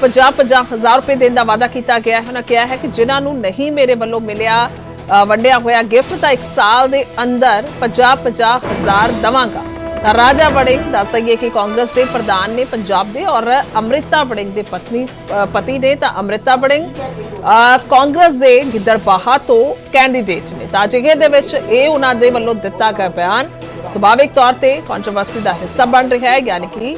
50-50 ਹਜ਼ਾਰ ਰੁਪਏ ਦੇਣ ਦਾ ਵਾਅਦਾ ਕੀਤਾ ਗਿਆ ਹੈ। ਉਹਨਾਂ ਕਿਹਾ ਹੈ ਕਿ ਜਿਨ੍ਹਾਂ ਨੂੰ ਨਹੀਂ ਮੇਰੇ ਵੱਲੋਂ ਮਿਲਿਆ ਵੰਡਿਆ ਹੋਇਆ ਗਿਫਟ ਤਾਂ ਇੱਕ ਸਾਲ ਦੇ ਅੰਦਰ 50-50 ਦਵਾਂਗਾ। ਤਾਂ ਰਾਜਾ ਵੜਿੰਗ ਦੱਸ ਦਈਏ ਕਿ ਕਾਂਗਰਸ ਦੇ ਪ੍ਰਧਾਨ ਨੇ ਪੰਜਾਬ ਦੇ ਔਰ ਅੰਮ੍ਰਿਤਾ ਵੜਿੰਗ ਦੇ ਪਤਨੀ ਪਤੀ ਨੇ ਤਾਂ ਅੰਮ੍ਰਿਤਾ ਵੜਿੰਗ ਕਾਂਗਰਸ ਦੇ ਗਿੱਦੜਬਾਹਾ ਤੋਂ ਕੈਂਡੀਡੇਟ ਨੇ। ਤਾਂ ਅਜਿਹੇ ਦੇ ਵਿੱਚ ਇਹ ਉਹਨਾਂ ਦੇ ਵੱਲੋਂ ਦਿੱਤਾ ਗਿਆ ਬਿਆਨ ਸੁਭਾਵਿਕ ਤੌਰ ਤੇ ਕੰਟਰੋਵਰਸੀ ਦਾ ਹਿੱਸਾ ਬਣ ਰਿਹਾ ਹੈ, ਯਾਨੀ ਕਿ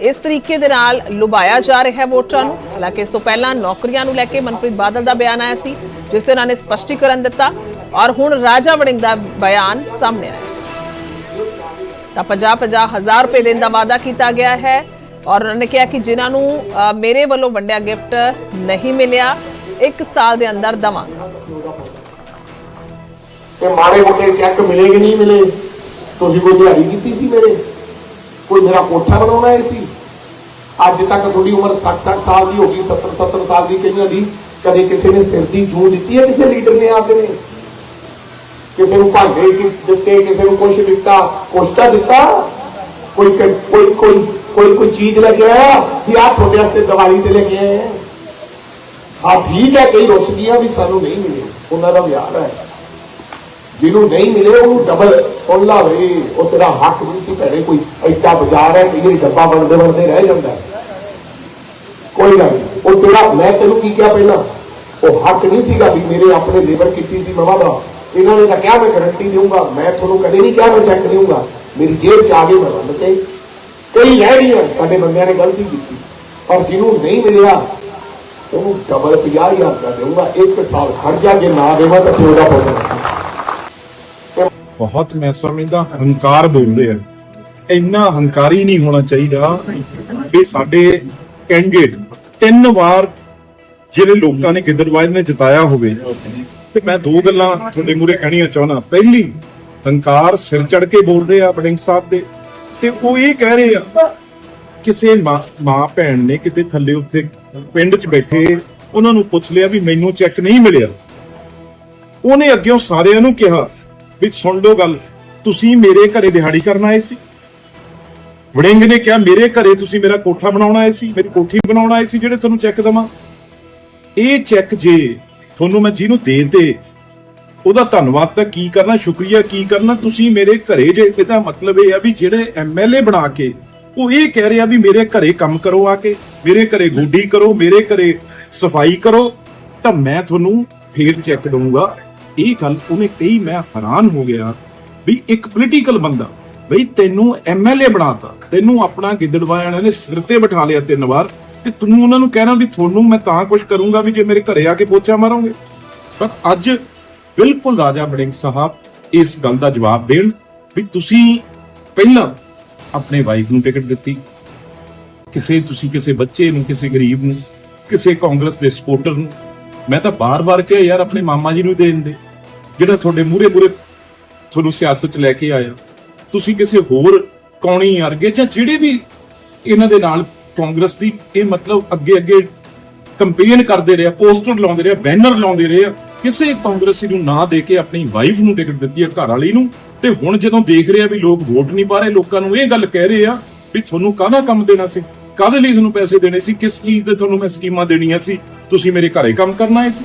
ਇਸ ਤਰੀਕੇ ਦੇ ਨਾਲ ਲੁਭਾਇਆ ਜਾ ਰਿਹਾ ਹੈ ਵੋਟਰਾਂ ਨੂੰ। ਹਾਲਾਂਕਿ ਇਸ ਤੋਂ ਪਹਿਲਾਂ ਨੌਕਰੀਆਂ ਨੂੰ ਲੈ ਕੇ ਮਨਪ੍ਰੀਤ ਬਾਦਲ ਦਾ ਬਿਆਨ ਆਇਆ ਸੀ, ਜਿਸ ਤੇ ਉਹਨਾਂ ਨੇ ਸਪਸ਼ਟੀਕਰਨ ਦਿੱਤਾ ਔਰ ਹੁਣ ਰਾਜਾ ਵੜਿੰਗ ਦਾ ਬਿਆਨ ਸਾਹਮਣੇ ਆਇਆ। ਤਾਂ 50-50 ਹਜ਼ਾਰ ਰੁਪਏ ਦੇਣ ਦਾ ਵਾਅਦਾ ਕੀਤਾ ਗਿਆ ਹੈ ਔਰ ਉਹਨਾਂ ਨੇ ਕਿਹਾ ਕਿ ਜਿਨ੍ਹਾਂ ਨੂੰ ਮੇਰੇ ਵੱਲੋਂ ਵੰਡਿਆ ਗਿਫਟ ਨਹੀਂ ਮਿਲਿਆ, ਇੱਕ ਸਾਲ ਦੇ ਅੰਦਰ ਦਵਾਂਗਾ। ਤੇ ਮਾਰੇ ਮੋਟੇ ਚੈੱਕ ਮਿਲੇ ਨਹੀਂ ਮਿਲੇ? ਤੁਸੀਂ ਕੋਈ ਦਿਹਾੜੀ ਕੀਤੀ ਸੀ ਮੇਰੇ? ਕੋਈ ਮੇਰਾ ਕੋਠਾ ਬਣਾਉਣਾ ਹੈ ਸੀ? ਅੱਜ ਤੱਕ ਤੁਹਾਡੀ ਉਮਰ 60 60 ਸਾਲ ਦੀ ਹੋ ਗਈ 70 70 ਸਾਲ ਦੀ ਕਈਆਂ ਦੀ। ਕਦੇ ਕਿਸੇ ਨੇ ਸਿਰ ਦੀ ਜੂੰ ਦਿੱਤੀ ਹੈ? ਕਿਸੇ ਲੀਡਰ ਨੇ ਆਪਦੇ ਨੇ? ਕਿਸੇ ਨੂੰ ਭਾਂਡੇ ਦਿੱਤੇ ਕਿਸੇ ਨੂੰ ਕੁਛ ਦਿੱਤਾ, ਕੁਛ ਤਾਂ ਦਿੱਤਾ? ਕੋਈ ਕੋਈ ਕੋਈ ਕੋਈ ਕੋਈ ਚੀਜ਼ ਲੈ ਕੇ ਆਇਆ ਵੀ ਆ ਤੁਹਾਡੇ ਵਾਸਤੇ ਦਵਾਈ ਤੇ ਲੈ ਕੇ ਆਏ ਹਾਂ ਹਾਂ ਠੀਕ ਹੈ, ਕਈ ਰੁੱਸਦੀਆਂ ਵੀ ਸਾਨੂੰ ਨਹੀਂ ਮਿਲੇ ਉਹਨਾਂ ਦਾ ਵਿਆਹ ਹੈ। ਜਿਹਨੂੰ ਨਹੀਂ ਮਿਲੇ, ਉਹਨੂੰ ਡਬਲ ਸੁਣ ਲਾਵੇ ਉਹ ਤੇਰਾ ਹੱਕ ਨਹੀਂ ਸੀ ਭੈਣੇ ਕੋਈ। ਐਡਾ ਬਾਜ਼ਾਰ ਹੈ ਕਈ ਵਾਰੀ ਡੱਬਾ ਬਣਦੇ ਬਣਦੇ ਰਹਿ ਜਾਂਦਾ ਕੋਈ ਗੱਲ ਉਹ ਤੇਰਾ ਮੈਂ ਤੈਨੂੰ ਕੀ ਕਿਹਾ ਪਹਿਲਾਂ, ਉਹ ਹੱਕ ਨਹੀਂ ਸੀਗਾ ਵੀ ਮੇਰੇ ਆਪਣੇ ਲੇਬਰ ਕੀਤੀ ਸੀ ਮਵਾ ਦਾ। ਇਹਨਾਂ ਨੇ ਤਾਂ ਕਿਹਾ ਮੈਂ ਗਰੰਟੀ ਦੇਊਂਗਾ। ਮੈਂ ਤੁਹਾਨੂੰ ਕਦੇ ਨਹੀਂ ਕਿਹਾ ਮੈਂ ਚੈੱਕ ਦੇਊਂਗਾ ਮੇਰੀ ਜੇਬ ਚ ਆ ਗਏ ਮੈਂ ਬੰਦ ਤੇ ਕਈ ਰਹਿ ਗਈਆਂ ਸਾਡੇ ਬੰਦਿਆਂ ਨੇ ਗਲਤੀ ਕੀਤੀ। ਪਰ ਜਿਹਨੂੰ ਨਹੀਂ ਮਿਲਿਆ, ਉਹਨੂੰ ਡਬਲ 50000 ਦਾ ਦੇਊਂਗਾ। ਇੱਕ ਸਾਲ ਖੜ ਜਾ, ਜੇ ਨਾ ਦੇਵਾਂ ਤਾਂ ਫਿਰ ਉਹਦਾ ਪੁੱਤ। ਬਹੁਤ ਮੈਂ ਸਮਝਦਾ, ਹੰਕਾਰ ਬੋਲਦੇ ਆ। ਇੰਨਾ ਹੰਕਾਰੀ ਨਹੀਂ ਹੋਣਾ ਚਾਹੀਦਾ ਵੀ ਸਾਡੇ ਕੈਂਡੀਡੇਟ ਤਿੰਨ ਵਾਰ ਜਿਹੜੇ ਲੋਕਾਂ ਨੇ ਗਿੱਦੜਵਾਜ ਨੇ ਜਿਤਾਇਆ ਹੋਵੇ, ਤੇ ਮੈਂ ਦੋ ਗੱਲਾਂ ਤੁਹਾਡੇ ਮੂਰੇ ਕਹਿਣੀਆਂ ਚਾਹੁੰਦਾ। ਪਹਿਲੀ, ਹੰਕਾਰ ਸਿਰ ਚੜ ਕੇ ਬੋਲ ਰਹੇ ਆ ਬੜਿੰਗ ਸਾਹਿਬ ਦੇ, ਤੇ ਉਹ ਇਹ ਕਹਿ ਰਹੇ ਆ, ਕਿਸੇ ਮਾਂ ਮਾਂ ਭੈਣ ਨੇ ਕਿਤੇ ਥੱਲੇ ਉੱਤੇ ਪਿੰਡ 'ਚ ਬੈਠੇ, ਉਹਨਾਂ ਨੂੰ ਪੁੱਛ ਲਿਆ ਵੀ ਮੈਨੂੰ ਚੈੱਕ ਨਹੀਂ ਮਿਲਿਆ। ਉਹਨੇ ਅੱਗੇ ਸਾਰਿਆਂ ਨੂੰ ਕਿਹਾ ਵੀ ਸੁਣ ਲਓ ਗੱਲ, ਤੁਸੀਂ ਮੇਰੇ ਘਰੇ ਦਿਹਾੜੀ ਕਰਨ ਆਏ ਸੀ। ਵੜਿੰਗ ਨੇ ਕਿਹਾ, ਮੇਰੇ ਘਰੇ ਤੁਸੀਂ ਮੇਰਾ ਕੋਠਾ ਬਣਾਉਣ ਆਏ ਸੀ, ਮੇਰੀ ਕੋਠੀ ਬਣਾਉਣ ਆਏ ਸੀ ਜਿਹੜੇ ਤੁਹਾਨੂੰ ਚੈੱਕ ਦਵਾਂ। ਇਹ ਚੈੱਕ ਜੇ ਤੁਹਾਨੂੰ ਮੈਂ ਜਿਹਨੂੰ ਦੇ ਤੇ ਉਹਦਾ ਧੰਨਵਾਦ ਤਾਂ ਕੀ ਕਰਨਾ, ਸ਼ੁਕਰੀਆ ਕੀ ਕਰਨਾ, ਤੁਸੀਂ ਮੇਰੇ ਘਰੇ ਜੇ, ਇਹਦਾ ਮਤਲਬ ਇਹ ਆ ਵੀ ਜਿਹੜੇ ਐਮਐਲਏ ਬਣਾ ਕੇ, ਉਹ ਇਹ ਕਹਿ ਰਿਹਾ ਵੀ ਮੇਰੇ ਘਰੇ ਕੰਮ ਕਰੋ ਆ ਕੇ, ਮੇਰੇ ਘਰੇ ਗੋਡੀ ਕਰੋ, ਮੇਰੇ ਘਰੇ ਸਫ਼ਾਈ ਕਰੋ, ਤਾਂ ਮੈਂ ਤੁਹਾਨੂੰ ਫੇਰ ਚੈੱਕ ਦਊਂਗਾ। ਇਹ ਗੱਲ ਉਹਨੇ ਕਹੀ ਮੈਂ ਹੈਰਾਨ ਹੋ ਗਿਆ ਵੀ ਇੱਕ ਪੋਲੀਟੀਕਲ ਬੰਦਾ ਬਈ ਤੈਨੂੰ ਐਮਐਲਏ ਬਣਾਤਾ, ਤੈਨੂੰ ਆਪਣਾ ਗਿੱਦੜਵਾ ਵਾਲਿਆਂ ਨੇ ਸਿਰ ਤੇ ਬਿਠਾ ਲਿਆ ਤਿੰਨ ਵਾਰ ਤੇ ਤੂੰ ਉਹਨਾਂ ਨੂੰ ਕਹਿਣਾ ਵੀ ਤੁਹਾਨੂੰ ਮੈਂ ਤਾਂ ਕੁਝ ਕਰੂੰਗਾ ਵੀ ਜੇ ਮੇਰੇ ਘਰੇ ਆ ਕੇ ਪੋਚਾ ਮਾਰੋਗੇ। ਪਰ ਅੱਜ ਬਿਲਕੁਲ ਰਾਜਾ ਬੜਿੰਗ ਸਾਹਿਬ ਇਸ ਗੱਲ ਦਾ ਜਵਾਬ ਦੇਣ ਵੀ ਤੁਸੀਂ ਪਹਿਲਾਂ ਆਪਣੇ ਵਾਈਫ ਨੂੰ ਟਿਕਟ ਦਿੱਤੀ। ਕਿਸੇ ਤੁਸੀਂ ਕਿਸੇ ਬੱਚੇ ਨੂੰ, ਕਿਸੇ ਗਰੀਬ ਨੂੰ, ਕਿਸੇ ਕਾਂਗਰਸ ਦੇ ਸਪੋਰਟਰ ਨੂੰ। ਮੈਂ ਤਾਂ ਬਾਰ-ਬਾਰ ਕਿਹਾ, ਯਾਰ, ਆਪਣੇ ਮਾਮਾ ਜੀ ਨੂੰ ਦੇਣ ਦੇ ਜਿਹੜਾ ਤੁਹਾਡੇ ਮੂਰੇ ਮੂਰੇ ਤੁਹਾਨੂੰ ਸਿਆਸਤ ਚ ਲੈ ਕੇ ਆਇਆ, ਤੁਸੀਂ ਕਿਸੇ ਹੋਰ ਕੌਣੀ ਅਰਗੇ ਜਾਂ ਜਿਹੜੇ ਵੀ ਇਹਨਾਂ ਦੇ ਨਾਲ ਕਾਂਗਰਸ ਦੀ ਇਹ ਮਤਲਬ ਅੱਗੇ ਅੱਗੇ ਕੰਪੇਨ ਕਰਦੇ ਰਿਹਾ ਪੋਸਟਰ ਲਾਉਂਦੇ ਰਿਹਾ ਬੈਨਰ ਲਾਉਂਦੇ ਰਿਹਾ ਕਿਸੇ ਕਾਂਗਰਸੀ ਨੂੰ ਨਾ ਦੇ ਕੇ ਆਪਣੀ ਵਾਈਫ ਨੂੰ ਟਿਕਟ ਦਿੱਤੀ ਹੈ ਘਰ ਵਾਲੀ ਨੂੰ। ਤੇ ਹੁਣ ਜਦੋਂ ਦੇਖ ਰਿਹਾ ਵੀ ਲੋਕ ਵੋਟ ਨਹੀਂ ਪਾ ਰਹੇ, ਲੋਕਾਂ ਨੂੰ ਇਹ ਗੱਲ ਕਹਿ ਰਹੇ ਆ ਵੀ ਤੁਹਾਨੂੰ ਕਾਹਦਾ ਕੰਮ ਦੇਣਾ ਸੀ? ਕਾਹਦੇ ਲਈ ਤੁਹਾਨੂੰ ਪੈਸੇ ਦੇਣੇ ਸੀ? ਕਿਸ ਚੀਜ਼ ਦੇ ਤੁਹਾਨੂੰ ਮੈਂ ਸਕੀਮਾਂ ਦੇਣੀਆਂ ਸੀ? ਤੁਸੀਂ ਮੇਰੇ ਘਰੇ ਕੰਮ ਕਰਨਾ ਹੈ ਸੀ।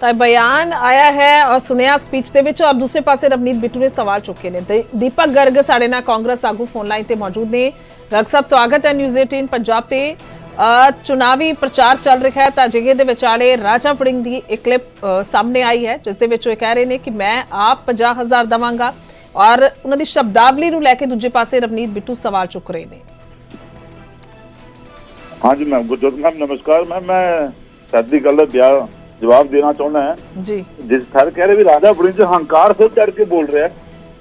ਤਾਂ ਬਿਆਨ ਆਇਆ ਹੈ ਔਰ ਸੁਣਿਆ ਸਪੀਚ ਦੇ ਵਿੱਚ ਔਰ ਦੂਸਰੇ ਪਾਸੇ ਰਵਨੀਤ ਬਿੱਟੂ ਨੇ ਸਵਾਲ ਚੁੱਕੇ ਨੇ। ਦੀਪਕ ਗਰਗ ਸਾਡੇ ਨਾਲ ਕਾਂਗਰਸ ਆਗੂ ਫੋਨ ਲਾਈਨ ਤੇ ਮੌਜੂਦ ਨੇ। ਗਰਗ ਸਾਹਿਬ, ਸਵਾਗਤ ਹੈ ਨਿਊਜ਼ 18 ਪੰਜਾਬ ਤੇ। ਚੁਣਾਵੀ ਪ੍ਰਚਾਰ ਚੱਲ ਰਿਹਾ ਹੈ ਤਾਂ ਜਿਗੇ ਦੇ ਵਿਚਾਲੇ ਰਾਜਾ ਵੜਿੰਗ ਦੀ ਇੱਕ ਕਲਿੱਪ ਸਾਹਮਣੇ ਆਈ ਹੈ, ਜਿਸ ਦੇ ਵਿੱਚ ਉਹ ਕਹਿ ਰਹੇ ਨੇ ਕਿ ਮੈਂ ਆਪ 50000 ਦਵਾਂਗਾ ਔਰ ਉਹਨਾਂ ਦੀ ਸ਼ਬਦਾਵਲੀ ਨੂੰ ਲੈ ਕੇ ਦੂਜੇ ਪਾਸੇ ਰਵਨੀਤ ਬਿੱਟੂ ਸਵਾਲ ਚੁੱਕ ਰਹੇ ਨੇ। ਹਾਂਜੀ ਮੈਮ ਗੁਰਜੋਤ ਮੈਮ ਨਮਸਕਾਰ। ਮੈਮ ਮੈਂ ਸਾਡੀ ਗੱਲ ਦਾ ਬਿਆ ਜਵਾਬ ਦੇਣਾ ਚਾਹੁੰਦਾ ਹਾਂ। ਜੀ। ਜਿਸ ਸਰ ਕਹਿ ਰਹੇ ਵੀ ਰਾਜਾ ਚ ਹੰਕਾਰ ਸਿਰ ਚੜ ਕੇ ਬੋਲ ਰਿਹਾ।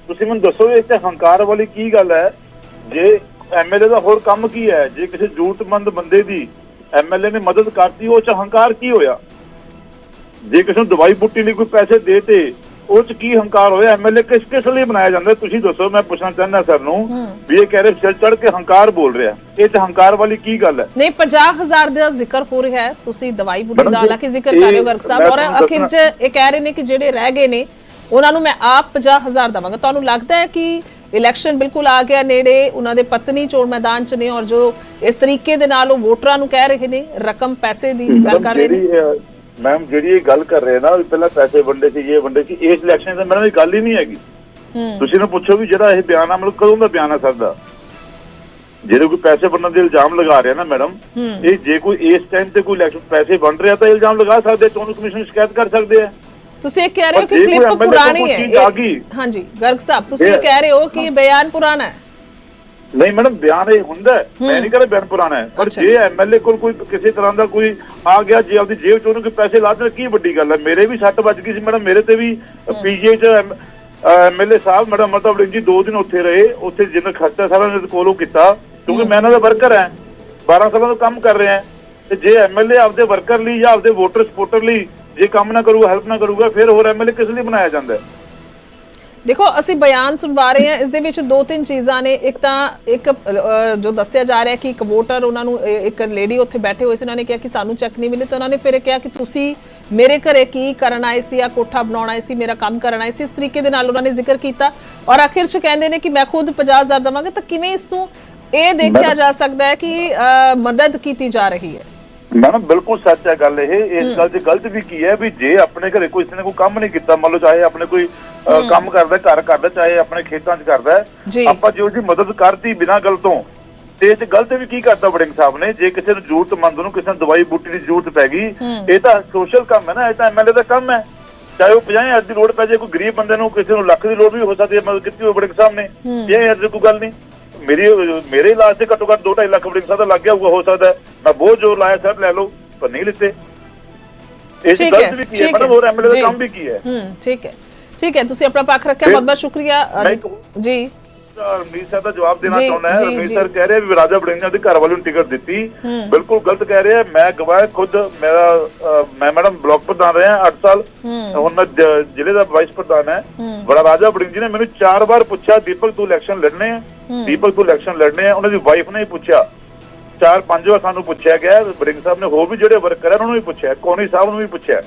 ਤੁਸੀਂ ਮੈਨੂੰ ਦੱਸੋ ਇਸ ਤੇ ਹੰਕਾਰ ਵਾਲੀ ਕੀ ਗੱਲ ਹੈ? ਜੇ ਐਮਐਲਏ ਦਾ ਹੋਰ ਕੰਮ ਕੀ ਹੈ? ਜੇ ਕਿਸੇ ਜ਼ਰੂਰਤਮੰਦ ਬੰਦੇ ਦੀ ਐਮਐਲਏ ਨੇ ਮਦਦ ਕਰਤੀ ਉਹ ਚ ਹੰਕਾਰ ਕੀ ਹੋਇਆ? ਜੇ ਕਿਸੇ ਨੂੰ ਦਵਾਈ ਬੁੱਟੀ ਲਈ ਕੋਈ ਪੈਸੇ ਦੇਤੇ ਉਹ ਚ ਕੀ ਹੰਕਾਰ ਹੋਇਆ? ਐਮਐਲਏ ਕਿਸ ਕਿਸ ਲਈ ਬਣਾਇਆ ਜਾਂਦਾ? ਤੁਸੀਂ ਦੱਸੋ ਮੈਂ ਪੁੱਛਣਾ ਚਾਹੁੰਦਾ ਸਰ ਨੂੰ। ਵੀ ਇਹ ਕਹਿ ਰਹੇ ਸਿਰ ਚੜ ਕੇ ਹੰਕਾਰ ਬੋਲ ਰਿਹਾ। ਇਹ ਚ ਹੰਕਾਰ ਵਾਲੀ ਕੀ ਗੱਲ ਹੈ? ਨਹੀਂ 50000 ਦਾ ਜ਼ਿਕਰ ਹੋ ਰਿਹਾ ਹੈ। ਤੁਸੀਂ ਦਵਾਈ ਬੁੱਢੀ ਦਾ ਹਾਲਾਂਕਿ ਜ਼ਿਕਰ ਕਰ ਰਹੇ ਹੋ ਗਰਗ ਸਾਹਿਬ ਔਰ ਅਖੀਰ 'ਚ ਇਹ ਕਹਿ ਰਹੇ ਨੇ ਕਿ ਜਿਹੜੇ ਰਹਿ ਗਏ ਨੇ ਉਹਨਾਂ ਨੂੰ ਮੈਂ ਆਪ 50000 ਦਵਾਂਗਾ। ਤੁਹਾਨੂੰ ਲੱਗਦਾ ਹੈ ਕਿ ਇਲੈਕਸ਼ਨ ਬਿਲਕੁਲ ਆ ਗਿਆ ਨੇੜੇ ਉਹਨਾਂ ਦੇ ਪਤਨੀ ਚੋਣ ਮੈਦਾਨ 'ਚ ਨੇ ਔਰ ਜੋ ਇਸ ਤਰੀਕੇ ਦੇ ਨਾਲ ਉਹ ਵੋਟਰਾਂ ਨੂੰ ਕਹਿ ਰਹੇ ਨੇ ਰਕਮ ਪੈਸੇ ਦੀ ਗੱਲ ਕਰ ਰਹੇ ਨੇ? ਮੈਮ ਜਿਹੜੀ ਇਹ ਗੱਲ ਕਰ ਰਹੇ ਨਾ ਵੀ ਪਹਿਲਾਂ ਪੈਸੇ ਵੰਡੇ ਸੀ ਇਹ ਵੰਡੇ ਸੀ ਇਸ ਇਲੈਕਸ਼ਨ ਦਾ ਮੈਡਮ ਇਹ ਗੱਲ ਹੀ ਨਹੀਂ ਹੈਗੀ ਤੁਸੀਂ ਨੂੰ ਪੁੱਛੋ ਵੀ ਜਿਹੜਾ ਇਹ ਬਿਆਨ ਆ ਮਤਲਬ ਕਦੋਂ ਦਾ ਬਿਆਨ ਆ ਸਰ ਦਾ ਜਿਹੜੇ ਕੋਈ ਪੈਸੇ ਵੰਡਣ ਦੇ ਇਲਜ਼ਾਮ ਲਗਾ ਰਿਹਾ ਨਾ ਮੈਡਮ। ਇਹ ਜੇ ਕੋਈ ਇਸ ਟਾਈਮ ਤੇ ਕੋਈ ਇਲੈਕਸ਼ਨ ਪੈਸੇ ਵੰਡ ਰਿਹਾ ਤਾਂ ਇਲਜ਼ਾਮ ਲਗਾ ਸਕਦੇ ਚੋਣ ਕਮਿਸ਼ਨ ਸ਼ਿਕਾਇਤ ਕਰ ਸਕਦੇ ਆ ਤੁਸੀਂ ਇਹ ਕਹਿ ਰਹੇ ਹੋ ਕਿ ਕਲਿੱਪ ਤੋਂ ਪੁਰਾਣੀ ਹੈ। ਹਾਂਜੀ ਗਰਗ ਸਾਹਿਬ ਤੁਸੀਂ ਇਹ ਕਹਿ ਰਹੇ ਹੋ ਕਿ ਬਿਆਨ ਪੁਰਾਣਾ ਹੈ ਨਹੀਂ ਮੈਡਮ ਬਿਆਨ ਇਹ ਹੁੰਦਾ। ਮੈਂ ਨਹੀਂ ਕਹਿੰਦਾ ਬਿਆਨ ਪੁਰਾਣਾ ਹੈ ਪਰ। ਜੇ ਐਮਐਲਏ ਕੋਲ ਕੋਈ ਕਿਸੇ ਤਰ੍ਹਾਂ ਦਾ ਕੋਈ ਆ ਗਿਆ ਜੇ ਆਪਦੀ ਜੇਬ ਚੋਂ ਉਹਨੂੰ ਕੋਈ ਪੈਸੇ ਲਾ ਦੇਣ ਕੀ ਵੱਡੀ ਗੱਲ ਹੈ? ਮੇਰੇ ਵੀ ਸੱਟ ਵੱਜ ਗਈ ਸੀ ਮੈਡਮ ਮੇਰੇ ਤੇ ਵੀ ਪੀਜੀਆਈ ਚ ਐਮਐਲਏ ਸਾਹਿਬ ਮੈਡਮ ਮਤਲਬ ਜੀ ਦੋ ਦਿਨ ਉੱਥੇ ਰਹੇ ਉੱਥੇ ਜਿੰਨਾ ਖਰਚਾ ਸਾਰਾ ਦੇ ਕੋਲੋਂ ਕੀਤਾ ਕਿਉਂਕਿ ਮੈਂ ਇਹਨਾਂ ਦਾ ਵਰਕਰ ਹਾਂ 12 ਸਾਲਾਂ ਤੋਂ ਕੰਮ ਕਰ ਰਿਹਾ ਤੇ ਜੇ ਐਮਐਲਏ ਆਪਦੇ ਵਰਕਰ ਲਈ ਜਾਂ ਆਪਦੇ ਵੋਟਰ ਸਪੋਰਟਰ ਲਈ ਜੇ ਕੰਮ ਨਾ ਕਰੂਗਾ ਹੈਲਪ ਨਾ ਕਰੂਗਾ ਫਿਰ ਹੋਰ ਐਮਐਲਏ ਕਿਸ ਲਈ ਬਣਾਇਆ ਜਾਂਦਾ ਹੈ? ਦੇਖੋ ਅਸੀਂ ਬਿਆਨ ਸੁਣਵਾ ਰਹੇ ਹਾਂ। ਇਸ ਦੇ ਵਿੱਚ ਦੋ ਤਿੰਨ ਚੀਜ਼ਾਂ ਨੇ। ਇੱਕ ਤਾਂ ਇੱਕ ਜੋ ਦੱਸਿਆ ਜਾ ਰਿਹਾ ਕਿ ਇੱਕ ਵੋਟਰ ਉਹਨਾਂ ਨੂੰ ਇੱਕ ਲੇਡੀ ਉੱਥੇ ਬੈਠੇ ਹੋਏ ਸੀ। ਉਹਨਾਂ ਨੇ ਕਿਹਾ ਕਿ ਸਾਨੂੰ ਚੈੱਕ ਨਹੀਂ ਮਿਲੇ ਤਾਂ ਉਹਨਾਂ ਨੇ ਫਿਰ ਕਿਹਾ ਕਿ ਤੁਸੀਂ ਮੇਰੇ ਘਰੇ ਕੀ ਕਰਨ ਆਏ ਸੀ? ਜਾਂ ਕੋਠਾ ਬਣਾਉਣ ਆਏ ਸੀ ਮੇਰਾ ਕੰਮ ਕਰਨ ਆਏ ਸੀ। ਇਸ ਤਰੀਕੇ ਦੇ ਨਾਲ ਉਹਨਾਂ ਨੇ ਜ਼ਿਕਰ ਕੀਤਾ। ਔਰ ਆਖਿਰ 'ਚ ਕਹਿੰਦੇ ਨੇ ਕਿ ਮੈਂ ਖੁਦ 50000 ਦਵਾਂਗਾ। ਤਾਂ ਕਿਵੇਂ ਇਸ ਤੋਂ ਇਹ ਦੇਖਿਆ ਜਾ ਸਕਦਾ ਹੈ ਕਿ ਮਦਦ ਕੀਤੀ ਜਾ ਰਹੀ ਹੈ? ਮੈਡਮ ਬਿਲਕੁਲ ਸੱਚ ਹੈ ਗੱਲ ਇਹ। ਇਸ ਗੱਲ 'ਚ ਗਲਤ ਵੀ ਕੀ ਹੈ ਵੀ ਜੇ ਆਪਣੇ ਘਰੇ ਕੋਈ ਕਿਸੇ ਨੇ ਕੋਈ ਕੰਮ ਨਹੀਂ ਕੀਤਾ ਮੰਨ ਲਓ ਚਾਹੇ ਆਪਣੇ ਕੋਈ ਕੰਮ ਕਰਦਾ ਘਰ ਕਰਦਾ ਚਾਹੇ ਆਪਣੇ ਖੇਤਾਂ 'ਚ ਕਰਦਾ ਜੀ। ਆਪਾਂ ਜੇ ਉਹਦੀ ਮਦਦ ਕਰਤੀ ਬਿਨਾਂ ਗੱਲ ਤੋਂ ਤੇ ਇਹ 'ਚ ਗਲਤ ਵੀ ਕੀ ਕਰਤਾ ਵੜਿੰਗ ਸਾਹਿਬ ਨੇ? ਜੇ ਕਿਸੇ ਨੂੰ ਜ਼ਰੂਰਤਮੰਦ ਨੂੰ ਕਿਸੇ ਨੂੰ ਦਵਾਈ ਬੂਟੀ ਦੀ ਜ਼ਰੂਰਤ ਪੈ ਗਈ ਇਹ ਤਾਂ ਸੋਸ਼ਲ ਕੰਮ ਹੈ ਨਾ ਇਹ ਤਾਂ ਐਮਐਲਏ ਦਾ ਕੰਮ ਹੈ। ਚਾਹੇ ਉਹ 50000 ਦੀ ਲੋੜ ਪੈ ਜਾਏ ਕੋਈ ਗਰੀਬ ਬੰਦੇ ਨੂੰ ਕਿਸੇ ਨੂੰ ਲੱਖ ਦੀ ਲੋੜ ਵੀ ਹੋ ਸਕਦੀ ਹੈ ਮਦਦ ਕੀਤੀ ਹੋਵੇ ਵੜਿੰਗ ਸਾਹਿਬ ਨੇ। ਇਹ ਕੋਈ ਗੱਲ ਨਹੀਂ। ਮੇਰੀ ਮੇਰੇ ਇਲਾਜ ਤੇ ਘੱਟੋ ਘੱਟ 2.5 ਲੱਖ ਸਾਹਿਬ ਦਾ ਲੱਗ ਗਿਆ ਹੋਊਗਾ ਹੋ ਸਕਦਾ। ਮੈਂ ਬਹੁਤ ਜ਼ੋਰ ਲਾਇਆ ਸਰ ਲੈ ਲਓ ਪਰ ਨਹੀਂ ਲਿੱਤੇ। ਹੈ ਗਲਤ ਵੀ ਕੀ ਹੈ? ਮੈਡਮ ਹੋਰ ਐਮਐਲਏ। ਦਾ ਕੰਮ ਵੀ ਕੀ ਹੈ? ਹੂੰ ਠੀਕ ਹੈ। ਠੀਕ ਹੈ ਤੁਸੀਂ ਆਪਣਾ ਪੱਖ ਰੱਖਿਆ ਬਹੁਤ ਬਹੁਤ ਸ਼ੁਕਰੀਆ ਜੀ। ਰਮਨੀਤ ਸਾਹਿਬ ਦਾ ਜਵਾਬ ਦੇਣਾ ਚਾਹੁੰਦਾ ਹੈ। ਰਮਨੀਤ। ਸਰ ਕਹਿ ਰਹੇ ਵੀ ਰਾਜਾ ਬੜਿੰਗਾ ਦੇ ਘਰ ਵਾਲੇ ਨੂੰ ਟਿਕਟ ਦਿੱਤੀ। ਬਿਲਕੁਲ ਗਲਤ ਕਹਿ ਰਹੇ ਆ। ਮੈਂ ਗਵਾਹ ਖੁਦ। ਮੇਰਾ ਮੈਂ ਮੈਡਮ ਬਲਾਕ ਪ੍ਰਧਾਨ ਰਿਹਾ 8 ਸਾਲ। ਹੁਣ ਮੈਂ ਜ਼ਿਲ੍ਹੇ ਦਾ ਵਾਈਸ ਪ੍ਰਧਾਨ ਹੈ। ਬੜਾ ਰਾਜਾ ਬੜਿੰਗ ਜੀ ਨੇ ਮੈਨੂੰ ਚਾਰ ਵਾਰ ਪੁੱਛਿਆ ਦੀਪਕ ਤੂੰ ਇਲੈਕਸ਼ਨ ਲੜਨੇ ਆ? ਦੀਪਕ ਤੂੰ ਇਲੈਕਸ਼ਨ ਲੜਨੇ ਆ? ਉਹਨਾਂ ਦੀ ਵਾਈਫ ਨੇ ਹੀ ਪੁੱਛਿਆ। ਚਾਰ ਪੰਜ ਵਾਰ ਸਾਨੂੰ ਪੁੱਛਿਆ ਗਿਆ। ਬੜਿੰਗ ਸਾਹਿਬ ਨੇ ਹੋਰ ਵੀ ਜਿਹੜੇ ਵਰਕਰ ਹੈ ਉਹਨਾਂ ਨੂੰ ਵੀ ਪੁੱਛਿਆ। ਕੋਨੀ ਸਾਹਿਬ ਨੂੰ ਵੀ ਪੁੱਛਿਆ।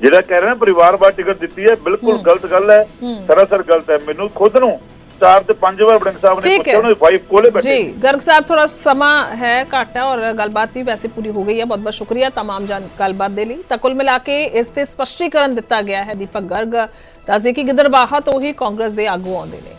ਜਿਹੜਾ ਕਹਿ ਰਹੇ ਨੇ ਪਰਿਵਾਰਵਾਰ ਟਿਕਟ ਦਿੱਤੀ ਹੈ ਬਿਲਕੁਲ ਗਲਤ ਗੱਲ ਹੈ। ਸਰਾਸਰ ਗਲਤ ਹੈ। ਮੈਨੂੰ ਖੁਦ ਨੂੰ ਚਾਰ ਤੇ ਪੰਜ ਵਾਰ ਬੜਿੰਗ ਸਾਹਿਬ ਨੇ ਠੀਕ ਪੁੱਛਿਆ ਹੈ। ਉਹਨਾਂ ਦੀ ਵਾਈਫ ਕੋਲੇ ਬੈਠੇ ਜੀ ਗਰਗ ਸਾਹਿਬ ਥੋੜਾ ਸਮਾਂ ਹੈ ਘੱਟ ਹੈ ਔਰ ਗੱਲਬਾਤ ਵੀ ਵੈਸੇ ਪੂਰੀ ਹੋ ਗਈ ਹੈ ਬਹੁਤ ਬਹੁਤ ਸ਼ੁਕਰੀਆ तमाम ਜਾਨ ਗੱਲਬਾਤ ਦੇ ਲਈ ਤਾਂ ਕੁੱਲ ਮਿਲਾ ਕੇ ਇਸ ਤੇ ਸਪਸ਼ਟੀਕਰਨ ਦਿੱਤਾ ਗਿਆ ਹੈ ਦੀਪਕ ਗਰਗ ਦੱਸਦੇ ਕਿ ਗਿੱਦੜਬਾਹਾ ਤੋਂ ਹੀ ਕਾਂਗਰਸ ਦੇ ਆਗੂ ਆਉਂਦੇ ਨੇ